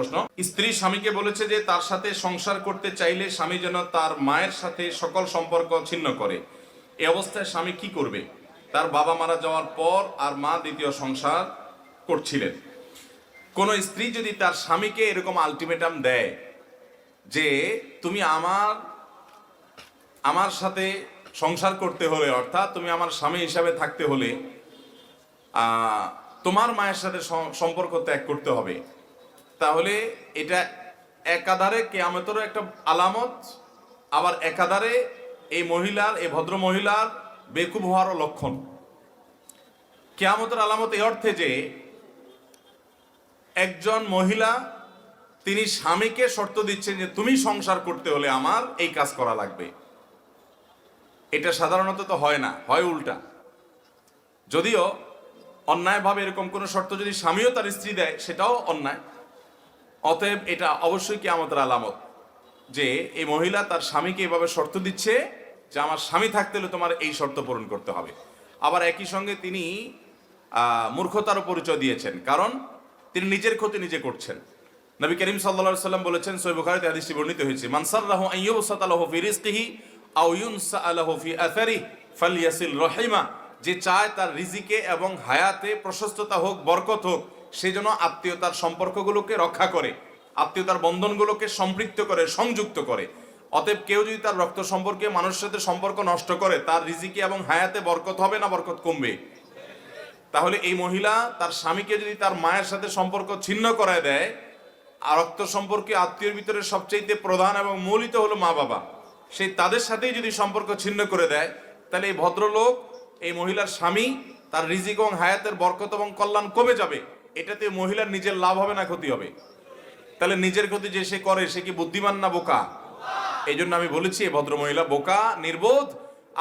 প্রশ্ন। স্ত্রী স্বামীকে বলেছে যে তার সাথে সংসার করতে চাইলে স্বামী যেন তার মায়ের সাথে সকল সম্পর্ক ছিন্ন করে। এই অবস্থায় স্বামী কি করবে? তার বাবা মারা যাওয়ার পর আর মা দ্বিতীয় সংসার করছিলেন। কোন স্ত্রী যদি তার স্বামীকে এরকম আলটিমেটাম দেয় যে তুমি আমার আমার সাথে সংসার করতে হলে, অর্থাৎ তুমি আমার স্বামী হিসাবে থাকতে হলে তোমার মায়ের সাথে সম্পর্ক ত্যাগ করতে হবে। তাহলে এটা একাধারে কেয়ামতেরও একটা আলামত, আবার একাধারে এই মহিলার, এই ভদ্র মহিলার বেকুব হওয়ারও লক্ষণ। কেয়ামতের আলামত এই অর্থে যে, একজন মহিলা তিনি স্বামীকে শর্ত দিচ্ছেন যে তুমি সংসার করতে হলে আমার এই কাজ করা লাগবে। এটা সাধারণত তো হয় না, হয় উল্টা। যদিও অন্যায়ভাবে এরকম কোনো শর্ত যদি স্বামীও তার স্ত্রী দেয়, সেটাও অন্যায়। অতএব এটা অবশ্যই কি আমাদের আলামত যে এই মহিলা তার স্বামীকে এভাবে শর্ত দিচ্ছে যে আমার স্বামী থাকতে হলে তোমার এই শর্ত পূরণ করতে হবে। আবার একই সঙ্গে তিনি মূর্খতারও পরিচয় দিয়েছেন। কারণ তিনি নিজের ক্ষতি নিজে করছেন। নবী করিম সাল্লা সাল্লাম বলেছেন সৈব বুখারীতে হাদিসটি বর্ণিত হয়েছে মানসাল্লাহু আইয়ুবসাত আলাহু ফি রিজকিহি আও ইউনসা আলাহু ফি আথারি ফালিয়াসিল রহিমা যে চায় তার রিজিকে এবং হায়াতে প্রশস্ততা হোক, বরকত হোক সেই জন্য আত্মীয়তার সম্পর্কগুলোকে রক্ষা করে, আত্মীয়তার বন্ধনগুলোকে সম্পৃক্ত করে, সংযুক্ত করে। অতএব কেউ যদি তার রক্ত সম্পর্কে মানুষের সাথে সম্পর্ক নষ্ট করে, তার রিজিকে এবং হায়াতে বরকত হবে না বরকত কমবে? তাহলে এই মহিলা তার স্বামীকে যদি তার মায়ের সাথে সম্পর্ক ছিন্ন করায় দেয়, আর রক্ত সম্পর্কে আত্মীয়র ভিতরে সবচেয়ে প্রধান এবং মৌলিত হলো মা বাবা। সেই তাদের সাথেই যদি সম্পর্ক ছিন্ন করে দেয়, তাহলে এই ভদ্রলোক, এই মহিলার স্বামী তার রিজিক এবং হায়াতের বরকত এবং কল্যাণ কমে যাবে। এটাতে মহিলার নিজের লাভ হবে না ক্ষতি হবে। তাহলে নিজের ক্ষতি যে সে করে, সে কি বুদ্ধিমান না বোকা? এই জন্য আমি বলেছি ভদ্র মহিলা বোকা, নির্বোধ।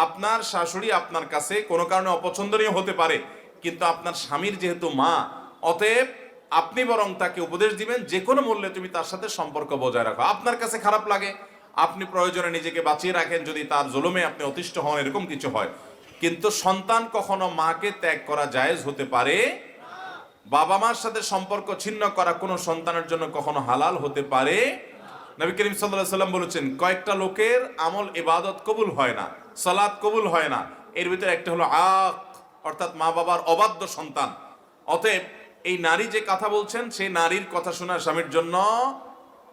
আপনার শাশুড়ি আপনার কাছে কোনো কারণে অপছন্দনীয় হতে পারে, কিন্তু আপনার স্বামীর যেহেতু মা, অতএব আপনি বরং তাকে উপদেশ দিবেন, যে কোনো মূল্যে তুমি তার সাথে সম্পর্ক বজায় রাখো। আপনার কাছে খারাপ লাগে, আপনি প্রয়োজনে নিজেকে বাঁচিয়ে রাখেন, যদি তার জুলুমে আপনি অতিষ্ঠ হন, এরকম কিছু হয়। কিন্তু সন্তান কখনো মাকে ত্যাগ করা জায়েজ হতে পারে বাবা মার সাথে সম্পর্ক ছিন্ন করা কোনো সন্তানের জন্য কখনো হালাল হতে পারে? নবী করিম সাল্লাম বলেছেন, কয়েকটা লোকের আমল ইবাদত কবুল হয় না সালাদ কবুল হয় না। এর ভিতরে একটা হলো আক অর্থাৎ মা বাবার অবাধ্য সন্তান। অতএব এই নারী যে কথা বলছেন, সেই নারীর কথা শোনা স্বামীর জন্য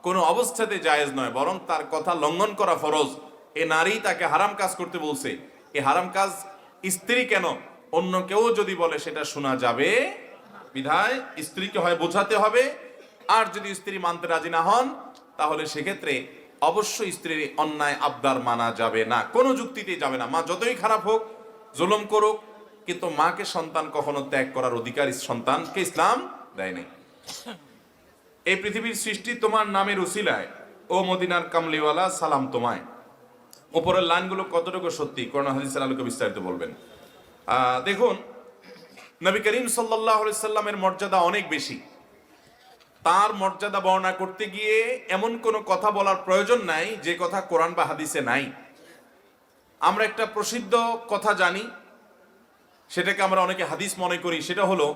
কোনো অবস্থাতে জায়েজ নয়, বরং তার কথা লঙ্ঘন করা ফরজ। এ নারী তাকে হারাম কাজ করতে বলছে। এই হারাম কাজ স্ত্রী কেন? অন্য কেউ যদি বলে সেটা শোনা যাবে বিধায় স্ত্রীকে হয় বোঝাতে হবে। আর যদি স্ত্রী মানতে রাজি না হন, তাহলে সেক্ষেত্রে অবশ্যই স্ত্রীর অন্যায় আবদার মানা যাবে না। কোনো যুক্তিতেই যাবে না। মা যতই খারাপ হোক, জুলুম করুক, কিন্তু মাকে সন্তান কখনো ত্যাগ করার অধিকার সন্তানকে ইসলাম দেয় নাই। এই পৃথিবীর সৃষ্টি তোমার নামের উসিলায়। ও মদিনার কামলিওয়ালা, সালাম তোমায়। উপরের লাইনগুলো কতটুকু সত্যি? করোনা হাদিসের আলোকে বিস্তারিত বলবেন। দেখুন নবী করিম সাল্লাহ সাল্লামের মর্যাদা অনেক বেশি। তার মর্যাদা বর্ণনা করতে গিয়ে এমন কোনো কথা বলার প্রয়োজন নাই, যে কথা কোরআন বা হাদিসে নাই। আমরা একটা প্রসিদ্ধ কথা জানি, সেটাকে আমরা অনেকে হাদিস মনে করি, সেটা হলো,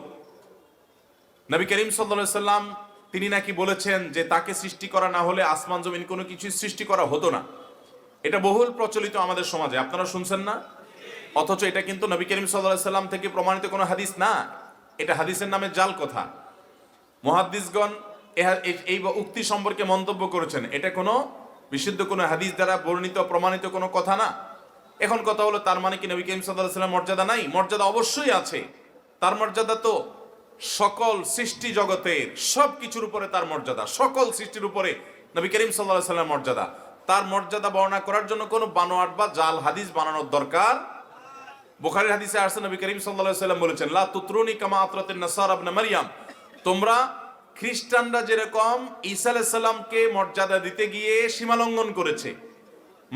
নবী করিম সাল্লা সাল্লাম, তিনি নাকি বলেছেন যে তাকে সৃষ্টি করা না হলে আসমান জমিন কোনো কিছু সৃষ্টি করা হতো না। এটা বহুল প্রচলিত আমাদের সমাজে, আপনারা শুনছেন না? অথচ এটা কিন্তু নবী করিম সাল্লাম থেকে প্রমাণিত কোনো হাদিস না। এটা হাদিসের নামে জাল কথা। মহাদ্দিসগণ এহা- এই- উক্তি সম্পর্কে মন্তব্য করেছেন। এটা কোনো বিশুদ্ধ কোনো হাদিস দ্বারা বর্ণিত, প্রমাণিত কোনো কথা না। এখন কথা হলো, তার মানে কি নবী করিম সাল্লাহ সাল্লাম মর্যাদা নাই? মর্যাদা অবশ্যই আছে। তার মর্যাদা তো সকল সৃষ্টি জগতের সব কিছুর উপরে তার মর্যাদা। সকল সৃষ্টির উপরে নবী করিম সাল্লাহ সাল্লাম মর্যাদা। তার মর্যাদা বর্ণনা করার জন্য কোনো বানোয়াট বা জাল হাদিস বানানোর দরকার বুখারীর হাদিসে আসছে, নবী করিম আলাইহি সাল্লাম বলেছেন, লা তুতরুনি কামা আতরাতিন নাসারা ইবনে মারইয়াম তোমরা খ্রিস্টানরা যেরকম ঈসা আলাইহিস সালামকে মর্যাদা দিতে গিয়ে সীমালঙ্ঘন করেছে,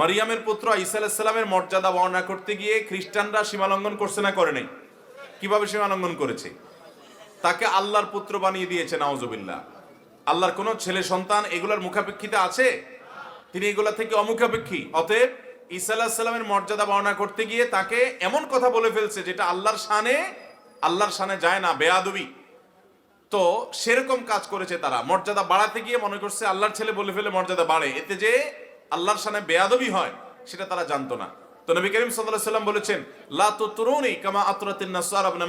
মারিয়ামের পুত্র ঈসা আলাইহিস সালামের মর্যাদা বর্ণনা করতে গিয়ে খ্রিস্টানরা সীমালঙ্ঘন করছে না, করে নাই। কীভাবে সীমালঙ্ঘন করেছে? তাকে আল্লাহর পুত্র বানিয়ে দিয়েছে, নাউজুবিল্লাহ। আল্লাহর কোনো ছেলে সন্তান এগুলোর মুখাপেক্ষিতে আছে? তিনি এগুলা থেকে অমুখাপেক্ষী, অতএব ঈসা মর্যাদা বর্ণনা করতে গিয়ে তাকে এমন কথা বলে ফেলছে যেটা আল্লাহর শানে আল্লাহর শানে যায় না, বেয়াদবি। তো সেরকম কাজ করেছে তারা। মর্যাদা বাড়াতে গিয়ে মনে করছে আল্লাহর ছেলে বলে ফেলে মর্যাদা বাড়ে। এতে যে আল্লাহর সামনে বেয়াদবি হয়, সেটা তারা জানতো না। তো নবী করিম সাল্লাম বলেছেন, লা তুতরুনি কামা আতরাতিন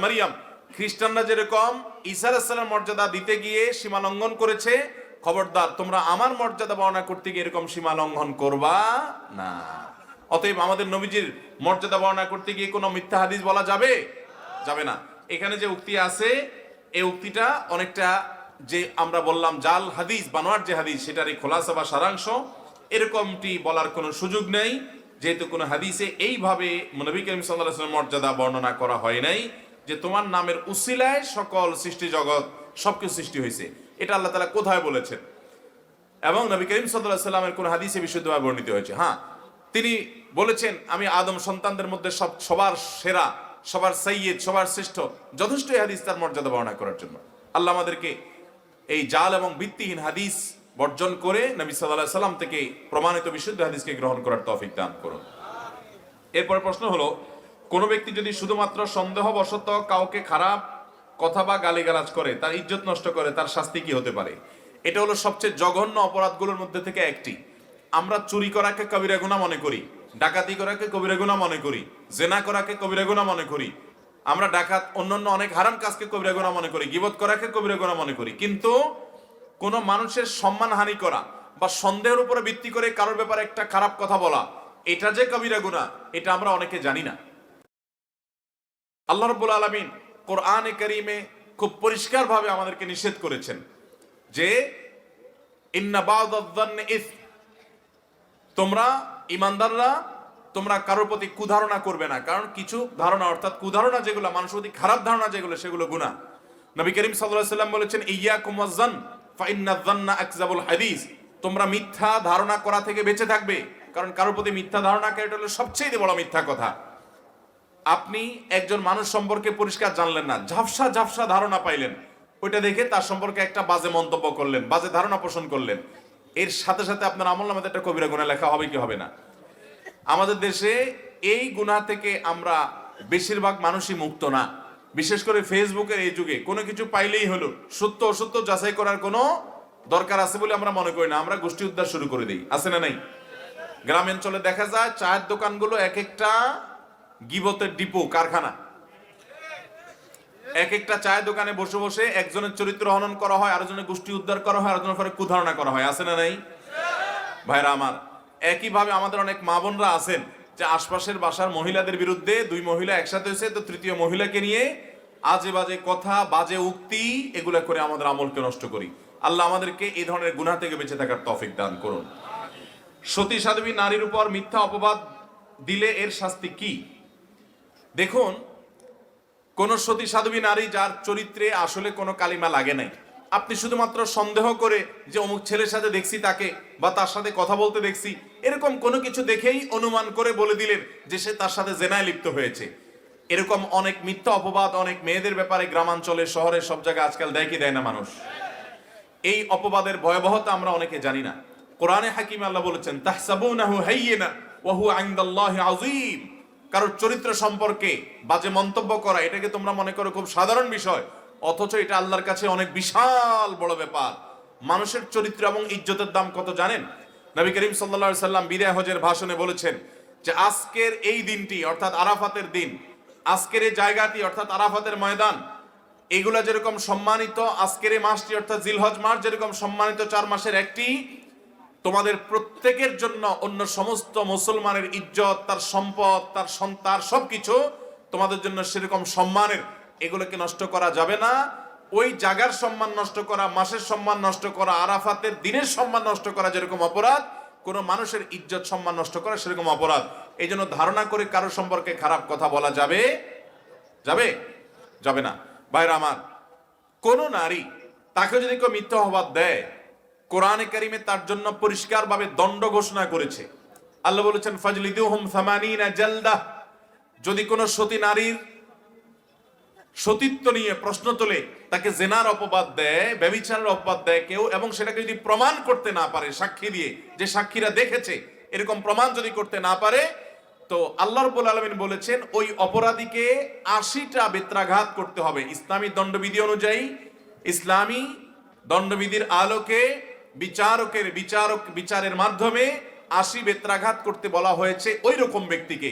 মারইয়াম খ্রিস্টানরা যেরকম ঈসা আলাইহিস মর্যাদা দিতে গিয়ে সীমা লঙ্ঘন করেছে, খবরদার, তোমরা আমার মর্যাদা বর্ণনা করতে গিয়ে এরকম সীমা লঙ্ঘন করবা না। অতএব আমাদের নবীজির মর্যাদা বর্ণনা করতে গিয়ে কোনো মিথ্যা হাদিস বলা যাবে? যাবে না। এখানে যে উক্তি আছে, এই উক্তিটা অনেকটা যে আমরা বললাম জাল হাদিস, বানোয়ার যে হাদিস সেটার এই খোলাসা বা সারাংশ। এরকমটি বলার কোনো সুযোগ নেই। যেহেতু কোনো হাদিসে এইভাবে নবী করিম সাল্লাহ মর্যাদা বর্ণনা করা হয় নাই, যে তোমার নামের উসিলায় সকল সৃষ্টি জগৎ সবকিছু সৃষ্টি হয়েছে। এটা আল্লাহ তালা কোথায় বলেছেন? এবং নবী করিম সাল্লাহ সাল্লামের কোন হাদিসে বিশুদ্ধভাবে বর্ণিত হয়েছে। হ্যাঁ তিনি বলেছেন, আমি আদম সন্তানদের মধ্যে সব, সবার সেরা, সবার সৈয়দ, সবার শ্রেষ্ঠ, যথেষ্ট হাদিস তার মর্যাদা বর্ণনা করার জন্য। আল্লাহ আমাদেরকে এই জাল এবং ভিত্তিহীন হাদিস বর্জন করে নবী সাল্লাহ সাল্লাম থেকে প্রমাণিত বিশুদ্ধ হাদিসকে গ্রহণ করার তৌফিক দান করুন। এরপর প্রশ্ন হলো, কোন ব্যক্তি যদি শুধুমাত্র সন্দেহবশত কাউকে খারাপ কথা বা গালিগালাজ করে, তার ইজ্জত নষ্ট করে, তার শাস্তি কি হতে পারে? এটা হলো সবচেয়ে জঘন্য অপরাধগুলোর মধ্যে থেকে একটি। আমরা চুরি করাকে কবিরা গুণা মনে করি, ডাকাতি করাকে কবিরা গুণা মনে করি, জেনা করাকে কবিরা গুণা মনে করি, আমরা ডাকাত অন্যান্য অনেক হারাম কাজকে কবিরা গুণা মনে করি, গিবত করাকে কবিরা গুণা মনে করি, কিন্তু কোন মানুষের সম্মান হানি করা বা সন্দেহের উপরে ভিত্তি করে কারোর ব্যাপারে একটা খারাপ কথা বলা, এটা যে কবিরা গুণা এটা আমরা অনেকে জানি না। আল্লাহ রব্বুল আলমিন কোরআনে করিমে খুব পরিষ্কারভাবে আমাদেরকে নিষেধ করেছেন যে, ইন্না বাউদ্দান্নে ইস তোমরা ইমানদাররা, তোমরা কারোর প্রতি কুধারণা করবে না। কারণ কিছু ধারণা, অর্থাৎ কুধারণা যেগুলো, মানুষের প্রতি খারাপ ধারণা যেগুলো, সেগুলো গুণা নবী করিম সাল্লাম বলেছেন ইয়া কুমাজ্জান ফাইন্না আকজাবুল হাদিস। তোমরা মিথ্যা ধারণা করা থেকে বেঁচে থাকবে। কারণ কারোর প্রতি মিথ্যা ধারণা এটা হলো সবচেয়ে বড় মিথ্যা কথা। আপনি একজন মানুষ সম্পর্কে পরিষ্কার জানলেন না, ঝাপসা ঝাপসা ধারণা পাইলেন। ওইটা দেখে তার সম্পর্কে একটা বাজে মন্তব্য করলেন, বাজে ধারণা পোষণ করলেন। এর সাথে সাথে আপনার আমল নামে একটা কবিরা গুণা লেখা হবে কি হবে না? আমাদের দেশে এই গুণা থেকে আমরা বেশিরভাগ মানুষই মুক্ত না। বিশেষ করে ফেসবুকের এই যুগে কোনো কিছু পাইলেই হলো, সত্য অসত্য যাচাই করার কোনো দরকার আছে বলে আমরা মনে করি না। আমরা গোষ্ঠী উদ্ধার শুরু করে দিই। আছে না নাই? গ্রামাঞ্চলে দেখা যায়, চায়ের দোকানগুলো এক একটা গিবতের ডিপো, কারখানা। এক একটা চায়ের দোকানে বসে বসে একজনের চরিত্র হনন করা হয়, আরেকজনের গোষ্ঠী উদ্ধার করা হয়, আরেকজনের পরে কুধারণা করা হয়। আছে না নাই? ভাইরা আমার, একইভাবে আমাদের অনেক মা বোনরা আছেন যে আশপাশের বাসার মহিলাদের বিরুদ্ধে দুই মহিলা একসাথে হয়েছে, তো তৃতীয় মহিলাকে নিয়ে আজে বাজে কথা, বাজে উক্তি, এগুলা করে আমাদের আমলকে নষ্ট করি। আল্লাহ আমাদেরকে এই ধরনের গুনাহ থেকে বেঁচে থাকার তফিক দান করুন। সতী সাধবী নারীর উপর মিথ্যা অপবাদ দিলে এর শাস্তি কি? দেখুন কোন সতী সাধবী নারী যার চরিত্রে আসলে কোনো কালিমা লাগে নাই। আপনি শুধুমাত্র সন্দেহ করে যে অমুক ছেলের সাথে দেখছি তাকে বা তার সাথে কথা বলতে দেখছি, এরকম কোনো কিছু দেখেই অনুমান করে বলে দিলেন যে সে তার সাথে জেনায় লিপ্ত হয়েছে। এরকম অনেক মিথ্যা অপবাদ, অনেক মেয়েদের ব্যাপারে গ্রামাঞ্চলে শহরে সব জায়গায় আজকাল দেয় কি দেয় না মানুষ। এই অপবাদের ভয়াবহতা আমরা অনেকে জানি না। কোরআনে হাকিম আল্লাহ বলেছেন, তাহসাবুনাহু হাইয়িনা ওয়া হুয়া ইনদাল্লাহি আযীম। কারোর চরিত্র সম্পর্কে বাজে মন্তব্য করা, এটাকে তোমরা মনে করো খুব সাধারণ বিষয়, অথচ এটা আল্লাহর কাছে অনেক বিশাল বড় ব্যাপার। মানুষের চরিত্র এবং ইজ্জতের দাম কত জানেন? নবী করিম সাল্লা সাল্লাম বিদায় হজের ভাষণে বলেছেন যে, আজকের এই দিনটি, অর্থাৎ আরাফাতের দিন, আজকের এই জায়গাটি, অর্থাৎ আরাফাতের ময়দান, এগুলা যেরকম সম্মানিত, আজকের এই মাসটি, অর্থাৎ জিলহজ মাস, যেরকম সম্মানিত চার মাসের একটি তোমাদের প্রত্যেকের জন্য অন্য সমস্ত মুসলমানের ইজ্জত, তার সম্পদ, তার সন্তান, সবকিছু তোমাদের জন্য সেরকম সম্মানের। এগুলোকে নষ্ট করা যাবে না। ওই জায়গার সম্মান নষ্ট করা, মাসের সম্মান নষ্ট করা, আরাফাতের দিনের সম্মান নষ্ট করা যেরকম অপরাধ, কোনো মানুষের ইজ্জত সম্মান নষ্ট করা সেরকম অপরাধ। এই জন্য ধারণা করে কারও সম্পর্কে খারাপ কথা বলা যাবে? যাবে? যাবে না। ভাইরা আমার, কোন নারী তাকে যদি কেউ মিথ্যা অপবাদ দেয় কোরআনে কারিমে তার জন্য পরিষ্কারভাবে দণ্ড ঘোষণা করেছে। আল্লাহ বলেছেন, ফাজলিদুহুম সামানিনা জালদা। যদি কোনো সতী নারীর সতীত্ব নিয়ে প্রশ্ন তোলে, তাকে জেনার অপবাদ দেয় ব্যবিচারের অপবাদ দেয় কেউ, এবং সেটাকে যদি প্রমাণ করতে না পারে, সাক্ষী দিয়ে, যে সাক্ষীরা দেখেছে, এরকম প্রমাণ যদি করতে না পারে, তো আল্লাহ রব্বুল আলমিন বলেছেন, ওই অপরাধীকে আশিটা বেত্রাঘাত করতে হবে। ইসলামী দণ্ডবিধি অনুযায়ী, ইসলামী দণ্ডবিধির আলোকে বিচারকের বিচারক বিচারের মাধ্যমে আশি বেত্রাঘাত করতে বলা হয়েছে ওই রকম ব্যক্তিকে।